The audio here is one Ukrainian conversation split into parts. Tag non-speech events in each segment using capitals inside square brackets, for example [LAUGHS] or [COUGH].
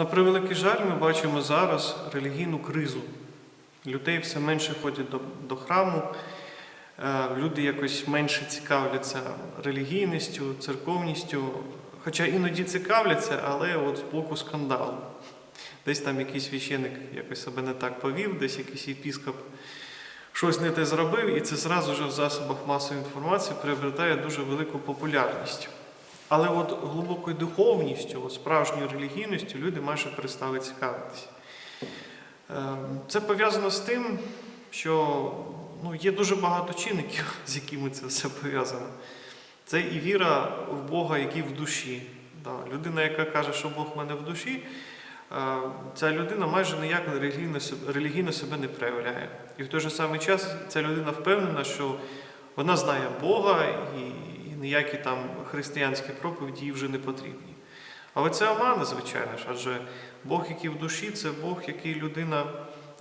На превеликий жаль, ми бачимо зараз релігійну кризу. Людей все менше ходять до, до храму, е, люди якось менше цікавляться релігійністю, церковністю, хоча іноді цікавляться, але от з боку скандалу. Десь там якийсь священик якось себе не так повів, десь якийсь єпіскоп щось не те зробив, і це зразу ж в засобах масової інформації приобретає дуже велику популярність. Але от глибокою духовністю, от справжньою релігійністю люди майже перестали цікавитися. Ем, Це пов'язано з тим, що ну, є дуже багато чинників, [LAUGHS] з якими це все пов'язано. Це і віра в Бога, який в душі. Да, людина, яка каже, що Бог в мене в душі, е, ця людина майже ніяк релігійно, релігійно себе не проявляє. І в той же самий час ця людина впевнена, що вона знає Бога і ніякі там християнські проповіді вже не потрібні. Але це омана, звичайно ж, адже Бог, який в душі, це Бог, який людина,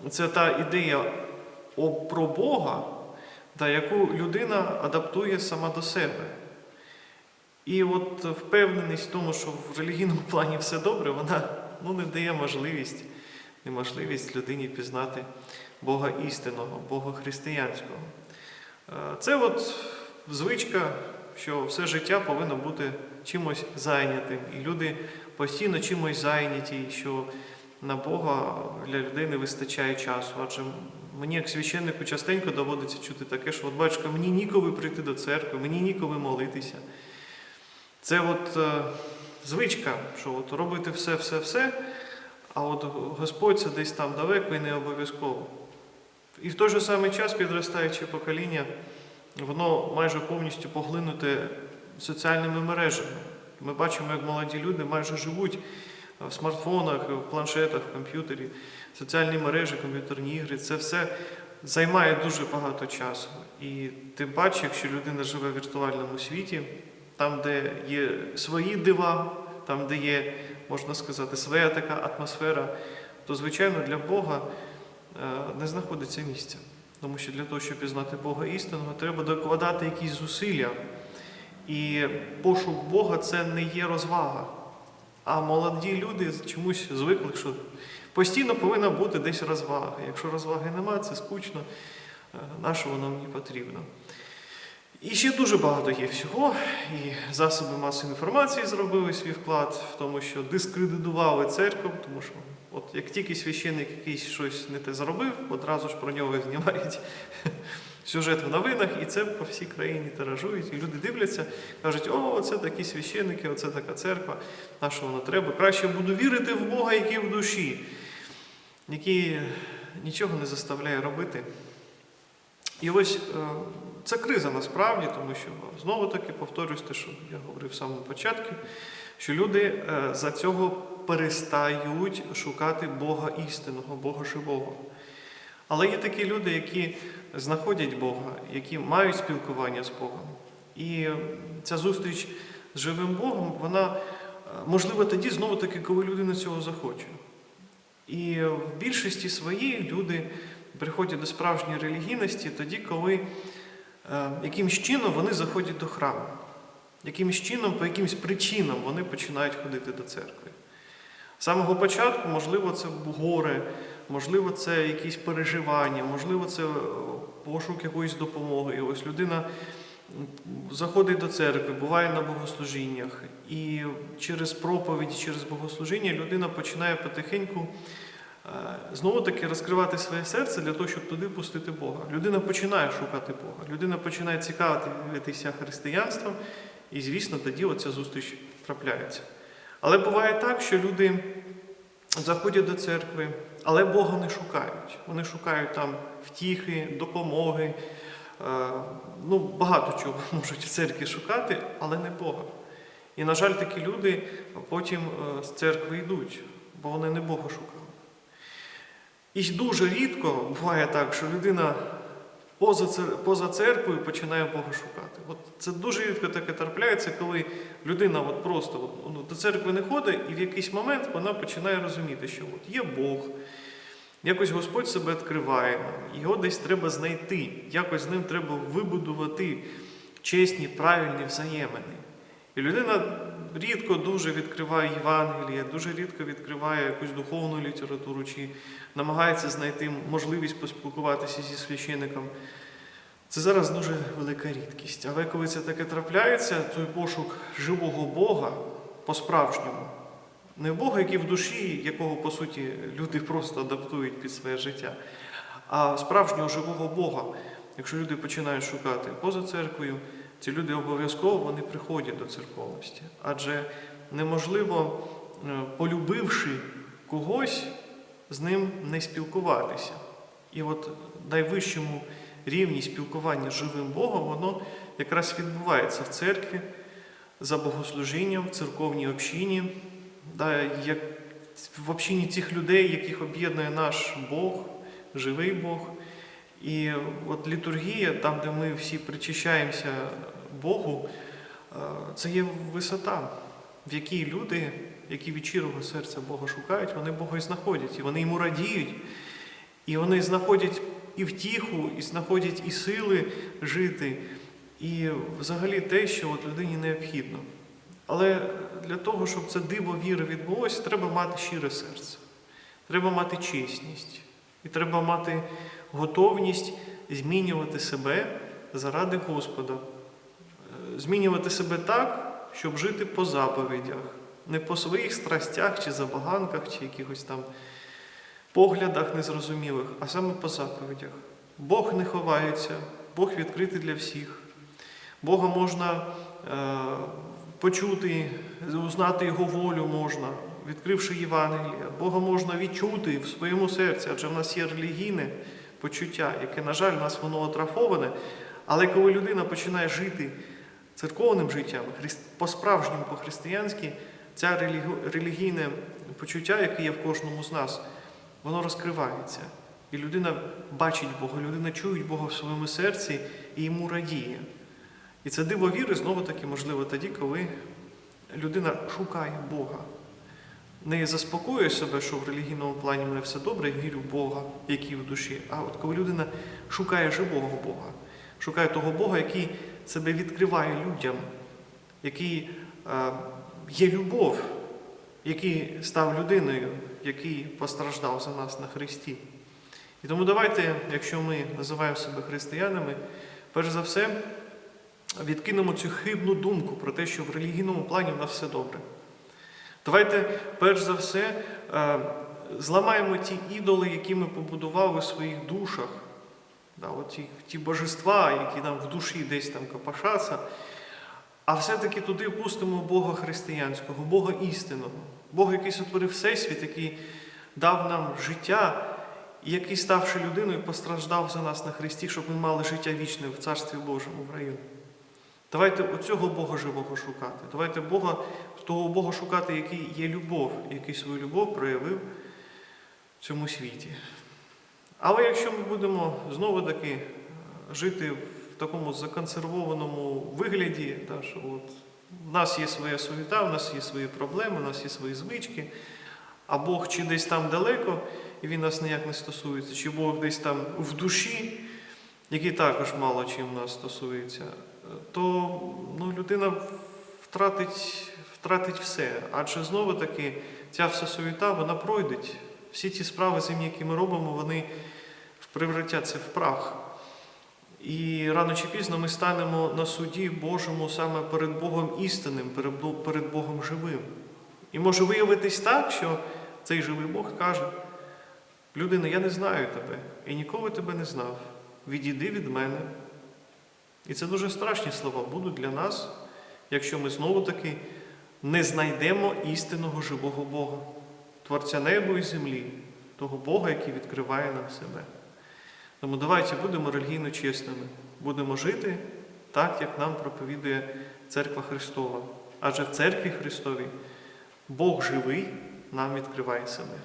це та ідея про Бога, та, яку людина адаптує сама до себе. І от впевненість в тому, що в релігійному плані все добре, вона ну, не дає можливість, неможливість людині пізнати Бога істинного, Бога християнського. Е, Це от звичка, що все життя повинно бути чимось зайнятим. І люди постійно чимось зайняті, що на Бога для людей не вистачає часу. Адже мені, як священнику, частенько доводиться чути таке, що от батюшка, мені ніколи прийти до церкви, мені ніколи молитися. Це от е, звичка, що от робити все, все, все, а от Господь це десь там далеко і не обов'язково. І в той же самий час підростаюче покоління, воно майже повністю поглинуте соціальними мережами. Ми бачимо, як молоді люди майже живуть в смартфонах, в планшетах, в комп'ютері, соціальні мережі, комп'ютерні ігри. Це все займає дуже багато часу. І тим паче, якщо людина живе в віртуальному світі, там, де є свої дива, там, де є, можна сказати, своя така атмосфера, то, звичайно, для Бога е, не знаходиться місця. Тому що для того, щоб пізнати Бога істинного, треба докладати якісь зусилля. І пошук Бога це не є розвага. А молоді люди чомусь звикли, що постійно повинна бути десь розвага. Якщо розваги немає, це скучно, нашого нам мені потрібно. І ще дуже багато є всього. І засоби масової інформації зробили свій вклад в тому, що дискредитували церкву, тому що от як тільки священник якийсь щось не те зробив, одразу ж про нього знімають [LAUGHS] сюжет в новинах, і це по всій країні тиражують. І люди дивляться, кажуть, о, це такі священники, оце така церква, на що воно треба? Краще буду вірити в Бога, який в душі, який нічого не заставляє робити. І ось е, це криза насправді, тому що знову таки повторюсь те, що я говорив в самому початку, що люди е, за цього перестають шукати Бога істинного, Бога живого. Але є такі люди, які знаходять Бога, які мають спілкування з Богом. І ця зустріч з живим Богом, вона е, можлива тоді знову таки, коли людина цього захоче. І в більшості своїй люди приходять до справжньої релігійності тоді, коли е, якимсь чином вони заходять до храму. Якимсь чином, по якимсь причинам вони починають ходити до церкви. З самого початку, можливо, це горе, можливо, це якісь переживання, можливо, це е, пошук якоїсь допомоги. І ось людина заходить до церкви, буває на богослужіннях, і через проповіді, через богослужіння людина починає потихеньку знову таки розкривати своє серце для того, щоб туди пустити Бога. Людина починає шукати Бога, людина починає цікавитися християнством, і, звісно, тоді оця зустріч трапляється. Але буває так, що люди заходять до церкви, але Бога не шукають. Вони шукають там втіхи, допомоги. е, Ну, багато чого [LAUGHS] можуть в церкві шукати, але не Бога. І, на жаль, такі люди потім е, з церкви йдуть, бо вони не Бога шукали. І дуже рідко буває так, що людина поза, церквою починає Бога шукати. От це дуже рідко таке трапляється, коли людина от просто от, ну, до церкви не ходить, і в якийсь момент вона починає розуміти, що от є Бог, якось Господь себе відкриває його десь треба знайти, якось з ним треба вибудувати чесні, правильні взаємини. І людина рідко дуже відкриває Євангеліє, дуже рідко відкриває якусь духовну літературу чи намагається знайти можливість поспілкуватися зі священником. Це зараз дуже велика рідкість. Але коли це таке трапляється, той пошук живого Бога по-справжньому, не Бога, який в душі, якого по суті люди просто адаптують під своє життя, а справжнього живого Бога. Якщо люди починають шукати поза церквою, ці люди обов'язково вони приходять до церковності. Адже неможливо, е, полюбивши когось, з ним не спілкуватися. І от найвищому рівні спілкування з живим Богом, воно якраз відбувається в церкві, за богослужінням, в церковній общині, да, як в общині цих людей, яких об'єднує наш Бог, живий Бог. І от літургія, там, де ми всі причащаємося Богу, е, це є висота, в якій люди, які від щирого серця Бога шукають, вони Бога і знаходять, і вони йому радіють, і вони знаходять і втіху, і знаходять і сили жити, і взагалі те, що от людині необхідно. Але для того, щоб це диво віри відбулося, треба мати щире серце, треба мати чесність, і треба мати готовність змінювати себе заради Господа, Е, змінювати себе так, щоб жити по заповідях, не по своїх страстях чи забаганках, чи якихось там поглядах незрозумілих, а саме по заповідях. Бог не ховається, Бог відкритий для всіх. Бога можна е, почути, узнати Його волю можна, відкривши Євангелія. Бога можна відчути в своєму серці, адже в нас є релігійне почуття, яке, на жаль, в нас воно атрафоване. Але коли людина починає жити церковним життям, по-справжньому, по-християнськи, це релігійне почуття, яке є в кожному з нас, воно розкривається. І людина бачить Бога, людина чує Бога в своєму серці і йому радіє. І це диво віри знову таки можливо тоді, коли людина шукає Бога. Не заспокоює себе, що в релігійному плані мене все добре, вірю в Бога, який в душі. А от коли людина шукає живого Бога, шукає того Бога, який себе відкриває людям, який е, є любов, який став людиною, який постраждав за нас на Христі. І тому давайте, якщо ми називаємо себе християнами, перш за все відкинемо цю хибну думку про те, що в релігійному плані в нас все добре. Давайте, перш за все, е, зламаємо ті ідоли, які ми побудували в своїх душах, да, от ті, божества, які нам в душі десь там копошаться, а все-таки туди пустимо Бога християнського, Бога істинного, Бога, який сотворив Всесвіт, який дав нам життя, і який, ставши людиною, постраждав за нас на Христі, щоб ми мали життя вічне в Царстві Божому в раю. Давайте оцього Бога живого шукати. Давайте Бога, того Бога шукати, який є любов, який свою любов проявив в цьому світі. Але якщо ми будемо знову таки е, жити в такому законсервованому вигляді, та, що от в нас є своя суєта, в нас є свої проблеми, у нас є свої звички, а Бог чи десь там далеко, і він нас ніяк не стосується, чи Бог десь там в душі, який також мало чим нас стосується, то ну, людина втратить, втратить все. Адже знову таки ця вся суєта, вона пройде. Всі ті справи земні, які ми робимо, вони превратяться в прах. І рано чи пізно ми станемо на суді Божому саме перед Богом істинним, перед Богом живим. І може виявитись так, що цей живий Бог каже: людина, я не знаю тебе і ніколи тебе не знав. Відійди від мене. І це дуже страшні слова будуть для нас, якщо ми знову таки не знайдемо істинного живого Бога, Творця небу і землі, того Бога, який відкриває нам себе. Тому давайте будемо релігійно чесними, будемо жити так, як нам проповідує Церква Христова. Адже в церкві Христовій Бог живий нам відкриває себе.